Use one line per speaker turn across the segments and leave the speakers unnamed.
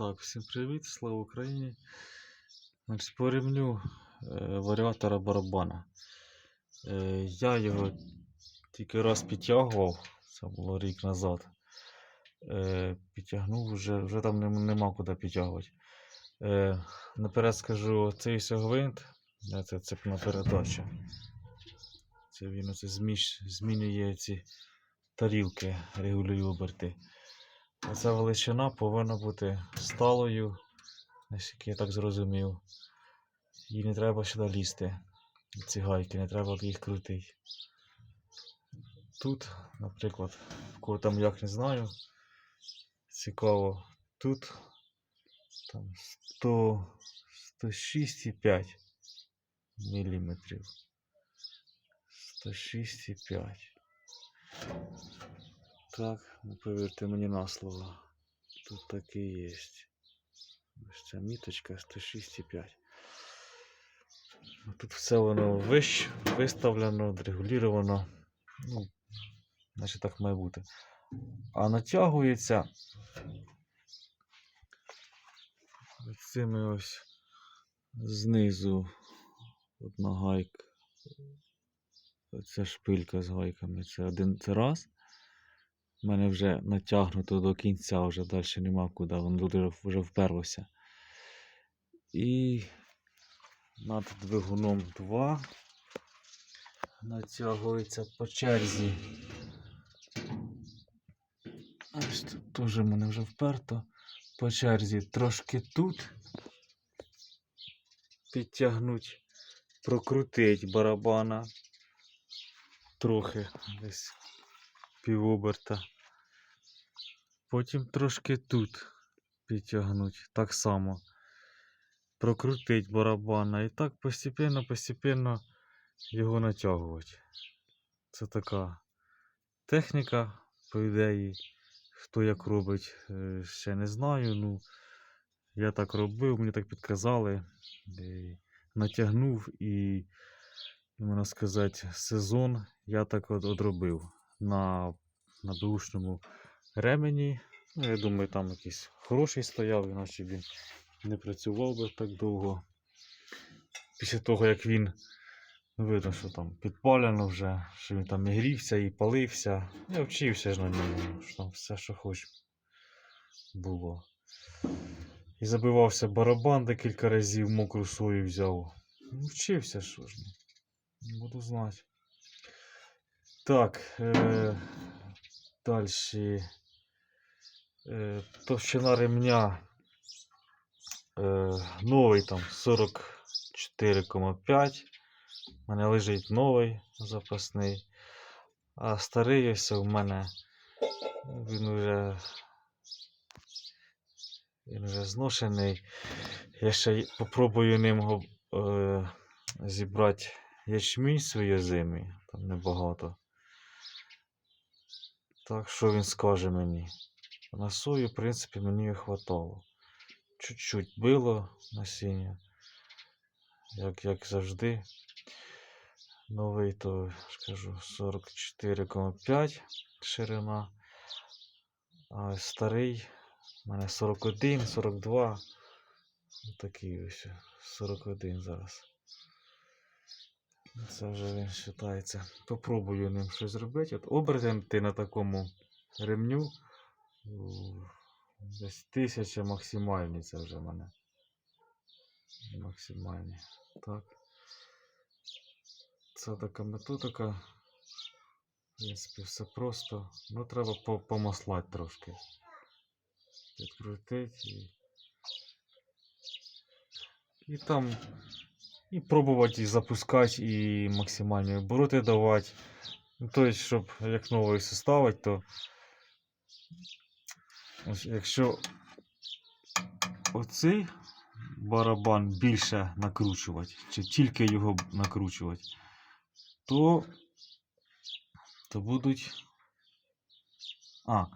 Так, всім привіт, слава Україні. Значить, по е, варіатора барабана. Е, я його тільки раз підтягував, це було рік назад. Е, підтягнув, вже, вже там нем- нема куди підтягувати. Е, наперед скажу, цей ось гвинт, це цепна передача. Це він оце зміш, змінює ці тарілки, регулює оберти. Оця величина повинна бути сталою, наскільки я так зрозумів. І не треба сюди лізти. Ці гайки, не треба їх крутити. Тут, наприклад, в кого там як не знаю. Цікаво, тут там 100, 106,5 міліметрів. 106,5. Так, ну повірте мені на слово. Тут таки є. Ось ця міточка 106,5. Ну, Тут все воно вищ, виставлено, регулювано. Ну, значить так має бути. А натягується цими ось знизу одна гайка. Оця шпилька з гайками. Це один це раз. У мене вже натягнуто до кінця, вже далі нема куди, воно вже вперлося. І над двигуном 2 натягується по черзі. Ось тут теж мене вже вперто. По черзі трошки тут підтягнуть, прокрутить барабана. Трохи десь півоберта. Потім трошки тут підтягнуть так само. Прокрутить барабана і так постепенно, постепенно його натягувати. Це така техніка, по ідеї. Хто як робить, е, ще не знаю. Ну, я так робив, мені так підказали. І натягнув і, можна сказати, сезон я так от одробив на, на бушному ремені. Ну, я думаю, там якийсь хороший стояв, іначе він не працював би так довго. Після того, як він ну, видно, що там підпалено вже, що він там і грівся і палився. Я вчився ж на ньому, що там все, що хоч було. І забивався барабан декілька разів, мокру сою взяв. Ну, вчився, що ж. ну, Буду знати. Так, е, далі. Е, товщина ремня е, новий там 44,5. У мене лежить новий запасний. А старий ось у мене він вже, він вже зношений. Я ще попробую ним е, зібрати ячмінь свої зимі, там небагато. Так, що він скаже мені? На сою, в принципі, мені хватало. Чуть-чуть било насіння. Як, як завжди. Новий, то скажу 44,5 ширина. А старий у мене 41, 42. Такий ось 41 зараз. Це вже він вважається. Попробую ним щось зробити. От оберти на такому ремню. Десь тисяча максимальні це вже в мене. Максимальні. Так. Це така методика. В принципі, все просто. Ну, треба по- помаслати трошки. Підкрутити і. І там. І пробувати і запускати, і максимальні обороти давати. Ну, щоб як новий составити, то ось якщо оцей барабан більше накручувати, чи тільки його накручувати, то, то будуть. А,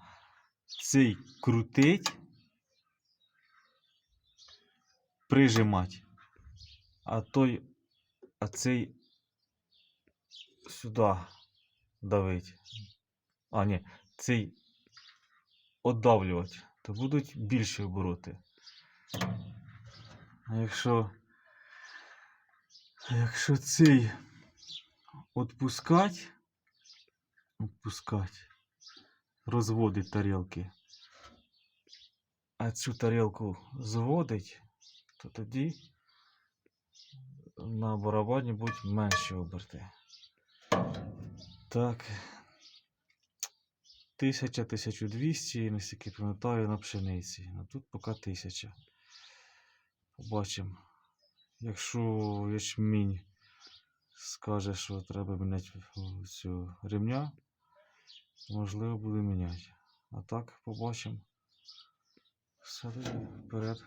цей крутить, прижимати, а той, а цей сюди давить. А, ні, цей оддавлювати, то будуть більші обороти. А якщо. Якщо цей відпускать, відпускать, розводить тарілки, а цю тарілку зводить, то тоді на барабані будуть менші оберти. Так. 1000, 1200, наскільки пам'ятаю, на пшениці. Ну тут поки 1000. Побачимо. Якщо ячмінь скаже, що треба міняти цю ремня, можливо, буду міняти. А так побачимо. Все вперед.